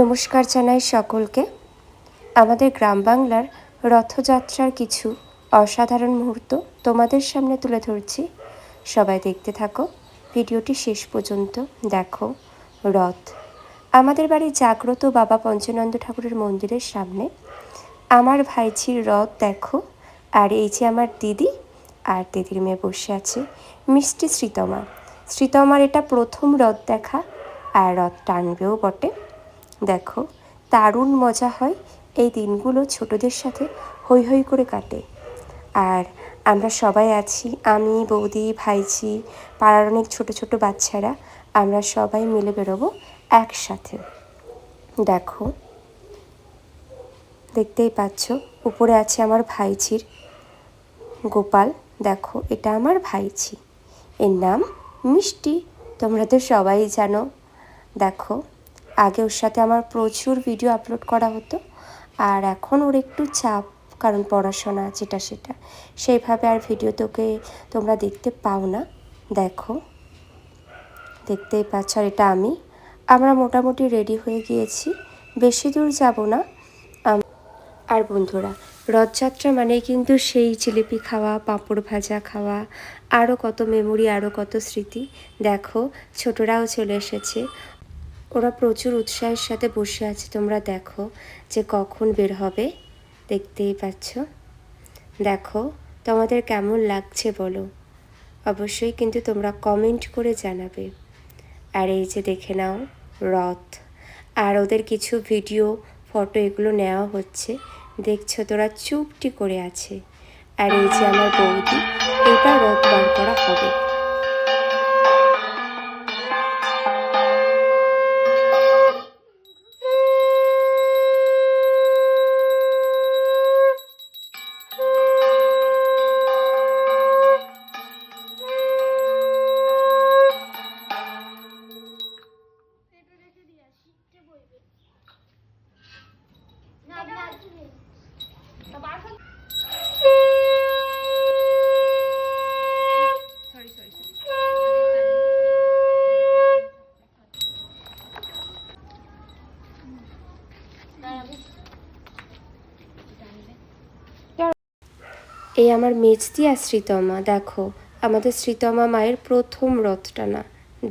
নমস্কার জানাই সকলকে। আমাদের গ্রাম বাংলার রথযাত্রার কিছু অসাধারণ মুহূর্ত তোমাদের সামনে তুলে ধরছি। সবাই দেখতে থাকো, ভিডিওটি শেষ পর্যন্ত দেখো। রথ। আমাদের বাড়ির জাগ্রত বাবা পঞ্চনন্দ ঠাকুরের মন্দিরের সামনে। আমার ভাইঝির রথ দেখো, আর এই যে আমার দিদি আর দিদির মেয়ে বসে আছে, মিষ্টি শ্রীতমা। শ্রীতমার এটা প্রথম রথ দেখা, আর রথ টানবেও বটে। দেখো, দারুণ মজা হয় এই দিনগুলো ছোটদের সাথে হৈ হৈ করে কাটে। আর আমরা সবাই আছি, আমি, বৌদি, ভাইঝি, পাড়ার অনেক ছোট ছোট বাচ্চারা, আমরা সবাই মিলে বেরোবো একসাথে। দেখো, দেখতেই পাচ্ছ, উপরে আছে আমার ভাইঝির গোপাল। দেখো, এটা আমার ভাইঝি। এর নাম মিষ্টি, তোমরা তো সবাই জানো। দেখো আগে ওর সাথে আমার প্রচুর ভিডিও আপলোড করা হতো। আর এখন ওর একটু চাপ, কারণ পড়াশোনা যেটা সেটা। সেইভাবে আর ভিডিও তোকে তোমরা দেখতে পাও না। দেখো। দেখতেই পাচ্ছ, আর এটা আমি। আমরা মোটামুটি রেডি হয়ে গিয়েছি। বেশি দূর যাব না। আর বন্ধুরা, রথযাত্রা মানে কিন্তু সেই জিলিপি খাওয়া, পাঁপড় ভাজা খাওয়া আরও কত মেমোরি আরও কত স্মৃতি। দেখো, ছোটরাও চলে এসেছে। ওরা প্রচুর উৎসাহের সাথে বসে আছে, তোমরা দেখো যে কখন বের হবে। দেখতেই পাচ্ছ। দেখো, তোমাদের কেমন লাগছে বলো। অবশ্যই কিন্তু তোমরা কমেন্ট করে জানাবে। আর এই যে দেখে নাও, রথ। আর ওদের কিছু ভিডিও ফটো এগুলো নেওয়া হচ্ছে। দেখছ, তোরা চুপটি করে আছে। আর এই যে আমার বৌদি এটা রথ বার করা হবে। এই আমার মেজদি আর শ্রীতমা, দেখো, আমাদের শ্রীতমা মায়ের প্রথম রথ টানা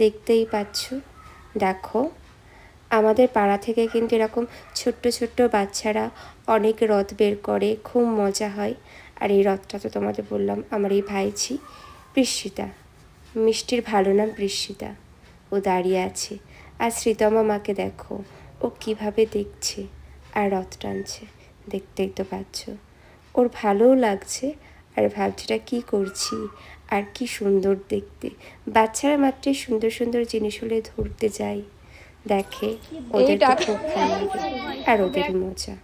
দেখতেই পাচ্ছ? দেখো, আমাদের পাড়া থেকে কিন্তু এরকম ছোট্ট ছোট্ট বাচ্চারা অনেক রথ বের করে, খুব মজা হয়। আর এই রথটা তো তোমাদের বললাম, আমার এই ভাইঝি বৃষ্মিতা মিষ্টির ভালো নাম বৃষ্মিতা ও দাঁড়িয়ে আছে। আর শ্রীতমা মাকে দেখো, ও কীভাবে দেখছে আর রথ টানছে, দেখতেই তো পাচ্ছ। ওর ভালোও লাগছে, আর ভাবছিটা কি করছি, আর কি সুন্দর দেখতে। বাচ্চারা মাত্রই সুন্দর সুন্দর জিনিস হলে ধরতে যায়। দেখে ওদের খুব ভালো লাগে। আর ওদের মজা।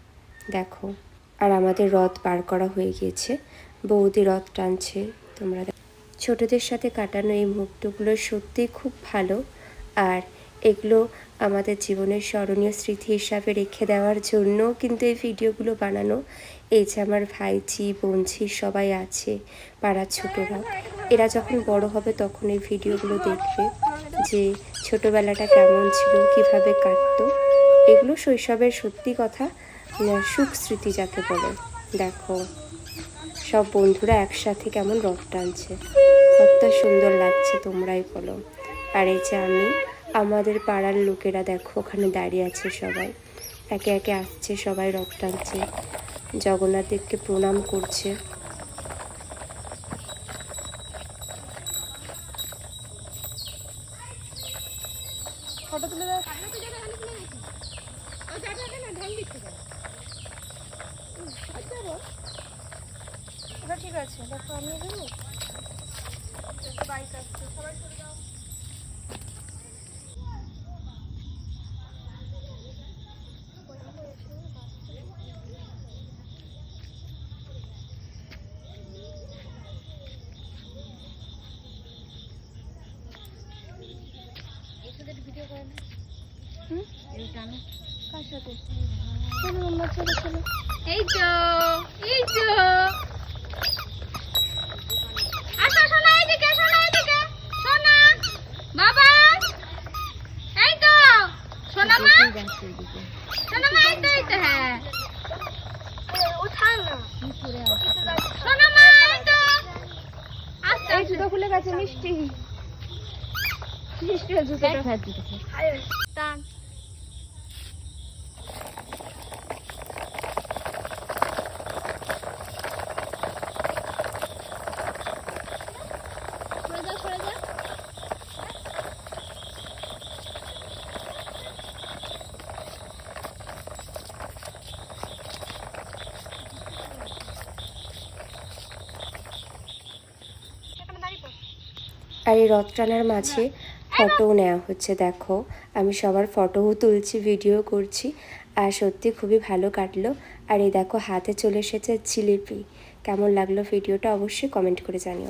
দেখো, আর আমাদের রথ পার করা হয়ে গিয়েছে। বৌদি রথ টানছে, তোমরা। ছোটদের সাথে কাটানো এই মুহূর্তগুলো সত্যিই খুব ভালো। আর এগুলো আমাদের জীবনের স্মরণীয় স্মৃতি হিসাবে রেখে দেওয়ার জন্য কিন্তু এই ভিডিওগুলো বানানো। এই যে আমার ভাইঝি বোনঝি সবাই আছে, পাড়ার ছোটরা, এরা যখন বড় হবে তখন এই ভিডিওগুলো দেখবে যে ছোটবেলাটা কেমন ছিল, কীভাবে কাটতো। এগুলো শৈশবের সত্যি কথা সুখ স্মৃতি যাকে বলে। দেখো, সব বন্ধুরা একসাথে কেমন রথ টানছে। কত সুন্দর লাগছে তোমরাই বলো। আর এই যে আমি আমাদের পাড়ার লোকেরা দেখো ওখানে দাঁড়িয়ে আছে সবাই। একে একে আসছে সবাই রথ টানছে। জগন্নাথ দেবকে প্রণাম করছে। ফটো তুলে ঠিক আছে। দেখো আমি বাইক আসছে সবাই যাও কার সাথে? চলো মাম্মা চলো চলো? এই তো এই তো। আসো সোনা এইদিকে সোনা এইদিকে সোনা বাবা এই তো সোনা সোনামা সোনামা এই তো এই তো হ্যাঁ। ও থাক এই তো। আস্তে এই জুতো খুলে গেছে মিষ্টি। মিষ্টি টান আর এই রথ টানার মাঝে ফটোও নেওয়া হচ্ছে, দেখো। আমি সবার ফটোও তুলছি ভিডিও করছি। আর সত্যি খুবই ভালো কাটলো। আর এই দেখো, হাতে চলে এসেছে জিলিপি। কেমন লাগল ভিডিওটা অবশ্যই কমেন্ট করে জানিও।